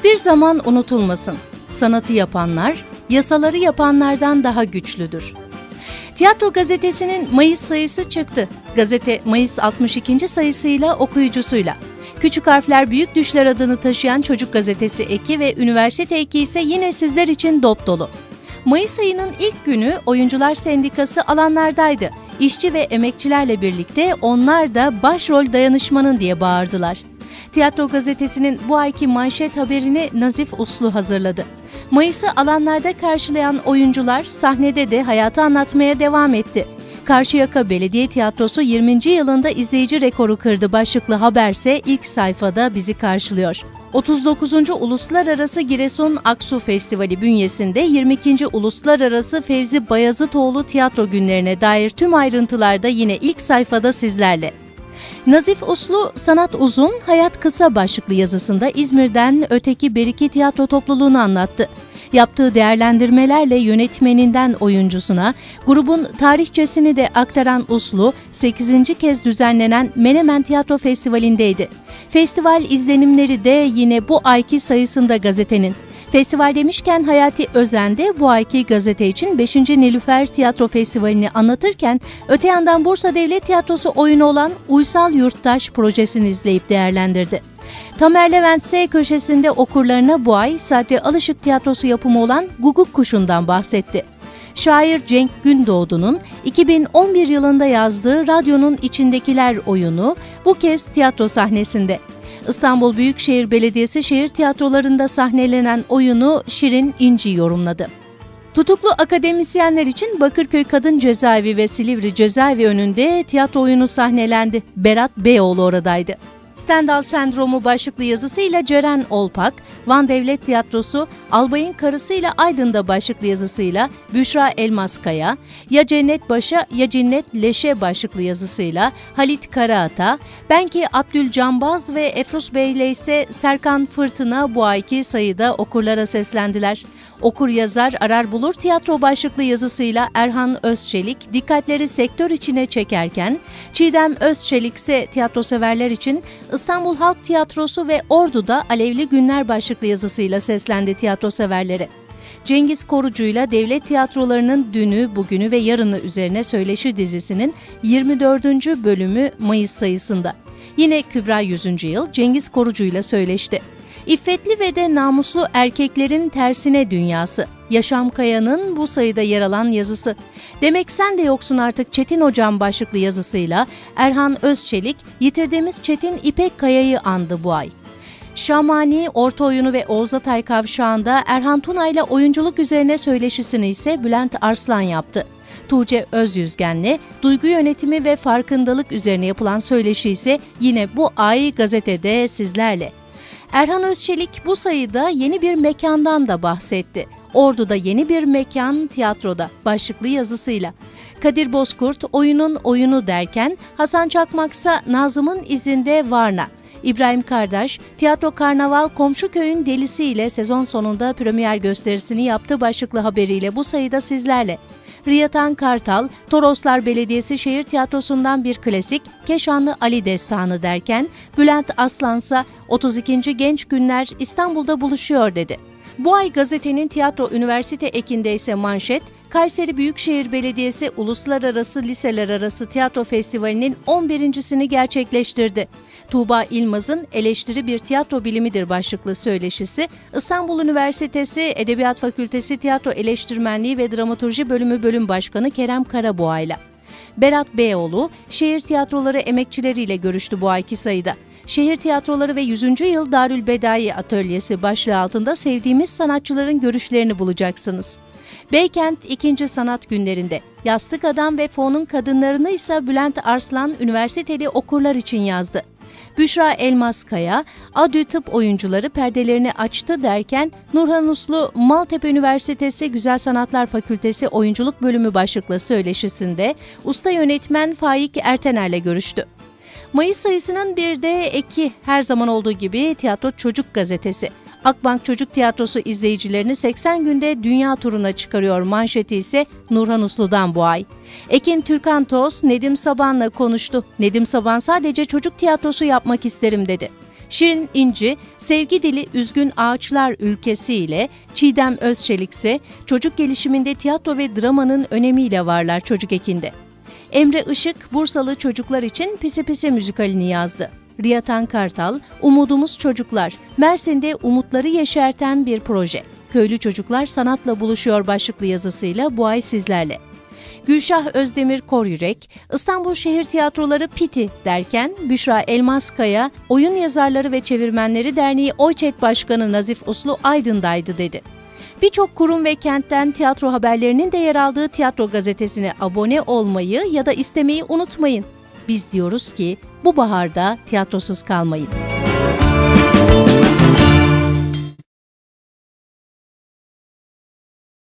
hiçbir zaman unutulmasın. Sanatı yapanlar, yasaları yapanlardan daha güçlüdür. Tiyatro gazetesinin Mayıs sayısı çıktı. Gazete Mayıs 62. sayısıyla okuyucusuyla. Küçük harfler büyük düşler adını taşıyan Çocuk Gazetesi eki ve üniversite eki ise yine sizler için dop dolu. Mayıs ayının ilk günü Oyuncular Sendikası alanlardaydı. İşçi ve emekçilerle birlikte onlar da başrol dayanışmanın diye bağırdılar. Tiyatro gazetesinin bu ayki manşet haberini Nazif Uslu hazırladı. Mayıs'ı alanlarda karşılayan oyuncular sahnede de hayatı anlatmaya devam etti. Karşıyaka Belediye Tiyatrosu 20. yılında izleyici rekoru kırdı başlıklı haberse ilk sayfada bizi karşılıyor. 39. Uluslararası Giresun Aksu Festivali bünyesinde 22. Uluslararası Fevzi Bayazıtoğlu Tiyatro Günlerine dair tüm ayrıntılarda yine ilk sayfada sizlerle. Nazif Uslu Sanat Uzun, Hayat Kısa başlıklı yazısında İzmir'den öteki Beriki Tiyatro Topluluğunu anlattı. Yaptığı değerlendirmelerle yönetmeninden oyuncusuna, grubun tarihçesini de aktaran Uslu, 8. kez düzenlenen Menemen Tiyatro Festivali'ndeydi. Festival izlenimleri de yine bu ayki sayısında gazetenin. Festival demişken Hayati Özen de bu ayki gazete için 5. Nilüfer Tiyatro Festivali'ni anlatırken öte yandan Bursa Devlet Tiyatrosu oyunu olan Uysal Yurttaş projesini izleyip değerlendirdi. Tamer Levent S köşesinde okurlarına bu ay Sadri Alışık Tiyatrosu yapımı olan Guguk Kuşu'ndan bahsetti. Şair Cenk Gündoğdu'nun 2011 yılında yazdığı Radyonun İçindekiler oyunu bu kez tiyatro sahnesinde. İstanbul Büyükşehir Belediyesi şehir tiyatrolarında sahnelenen oyunu Şirin İnci yorumladı. Tutuklu akademisyenler için Bakırköy Kadın Cezaevi ve Silivri Cezaevi önünde tiyatro oyunu sahnelendi. Berat Beyoğlu oradaydı. Stendhal Sendromu başlıklı yazısıyla Ceren Olpak, Van Devlet Tiyatrosu, Albay'ın Karısıyla Aydın'da başlıklı yazısıyla Büşra Elmaskaya, Ya Cennet Başa Ya Cinnet Leşe başlıklı yazısıyla Halit Karaata, Benki Abdülcambaz ve Efrus Bey'le ise Serkan Fırtına bu ayki sayıda okurlara seslendiler. Okur yazar arar bulur tiyatro başlıklı yazısıyla Erhan Özçelik dikkatleri sektör içine çekerken, Çiğdem Özçelik ise tiyatro severler için İstanbul Halk Tiyatrosu ve Ordu'da Alevli Günler başlıklı yazısıyla seslendi tiyatro severlere. Cengiz Korucu'yla devlet tiyatrolarının dünü, bugünü ve yarını üzerine söyleşi dizisinin 24. bölümü Mayıs sayısında. Yine Kübra 100. yıl Cengiz Korucu'yla söyleşti. İffetli ve de namuslu erkeklerin tersine dünyası. Yaşam Kaya'nın bu sayıda yer alan yazısı. Demek sen de yoksun artık Çetin Hocam başlıklı yazısıyla Erhan Özçelik yitirdiğimiz Çetin İpek Kaya'yı andı bu ay. Şamani, Orta Oyunu ve Oğuz Atay Kavşağı'nda Erhan Tuna'yla oyunculuk üzerine söyleşisini ise Bülent Arslan yaptı. Tuğçe Özyüzgen'le duygu yönetimi ve farkındalık üzerine yapılan söyleşi ise yine bu ay gazetede sizlerle. Erhan Özçelik bu sayıda yeni bir mekandan da bahsetti. Ordu'da yeni bir mekan tiyatroda başlıklı yazısıyla. Kadir Bozkurt oyunun oyunu derken Hasan Çakmaksa Nazım'ın izinde Varna. İbrahim Kardeş, Tiyatro Karnaval Komşu Köyün Delisi ile sezon sonunda premier gösterisini yaptı başlıklı haberiyle bu sayıda sizlerle. Riyatan Kartal, Toroslar Belediyesi Şehir Tiyatrosu'ndan bir klasik Keşanlı Ali Destanı derken Bülent Aslansa 32. Genç Günler İstanbul'da buluşuyor dedi. Bu ay gazetenin tiyatro üniversite ekinde ise manşet, Kayseri Büyükşehir Belediyesi Uluslararası Liseler Arası Tiyatro Festivali'nin 11.sini gerçekleştirdi. Tuğba İlmaz'ın Eleştiri Bir Tiyatro Bilimidir başlıklı söyleşisi, İstanbul Üniversitesi Edebiyat Fakültesi Tiyatro Eleştirmenliği ve Dramaturji Bölümü Bölüm Başkanı Kerem Karaboğa'yla. Berat Beyoğlu, şehir tiyatroları emekçileriyle görüştü bu ayki sayıda. Şehir Tiyatroları ve 100. Yıl Darül Bedai Atölyesi başlığı altında sevdiğimiz sanatçıların görüşlerini bulacaksınız. Beykent 2. Sanat Günlerinde Yastık Adam ve Fon'un kadınlarını ise Bülent Arslan üniversiteli okurlar için yazdı. Büşra Elmaskaya, Adü Tıp oyuncuları perdelerini açtı derken Nurhan Uslu Maltepe Üniversitesi Güzel Sanatlar Fakültesi Oyunculuk Bölümü başlıklı söyleşisinde usta yönetmen Faik Ertener'le görüştü. Mayıs sayısının bir de eki her zaman olduğu gibi Tiyatro Çocuk Gazetesi. Akbank Çocuk Tiyatrosu izleyicilerini 80 günde dünya turuna çıkarıyor manşeti ise Nurhan Uslu'dan bu ay. Ekin Türkan Toz, Nedim Saban'la konuştu. Nedim Saban sadece çocuk tiyatrosu yapmak isterim dedi. Şirin İnci, Sevgi Dili Üzgün Ağaçlar Ülkesi ile Çiğdem Özçelik ise çocuk gelişiminde tiyatro ve dramanın önemiyle varlar çocuk ekinde. Emre Işık, Bursalı çocuklar için Pisi Pisi müzikalini yazdı. Riyatan Kartal, Umudumuz Çocuklar, Mersin'de umutları yeşerten bir proje. Köylü Çocuklar Sanatla Buluşuyor başlıklı yazısıyla bu ay sizlerle. Gülşah Özdemir Koryürek, İstanbul Şehir Tiyatroları Piti derken Büşra Elmaskaya, Oyun Yazarları ve Çevirmenleri Derneği Oyçet Başkanı Nazif Uslu Aydın'daydı dedi. Birçok kurum ve kentten tiyatro haberlerinin de yer aldığı tiyatro gazetesine abone olmayı ya da istemeyi unutmayın. Biz diyoruz ki bu baharda tiyatrosuz kalmayın.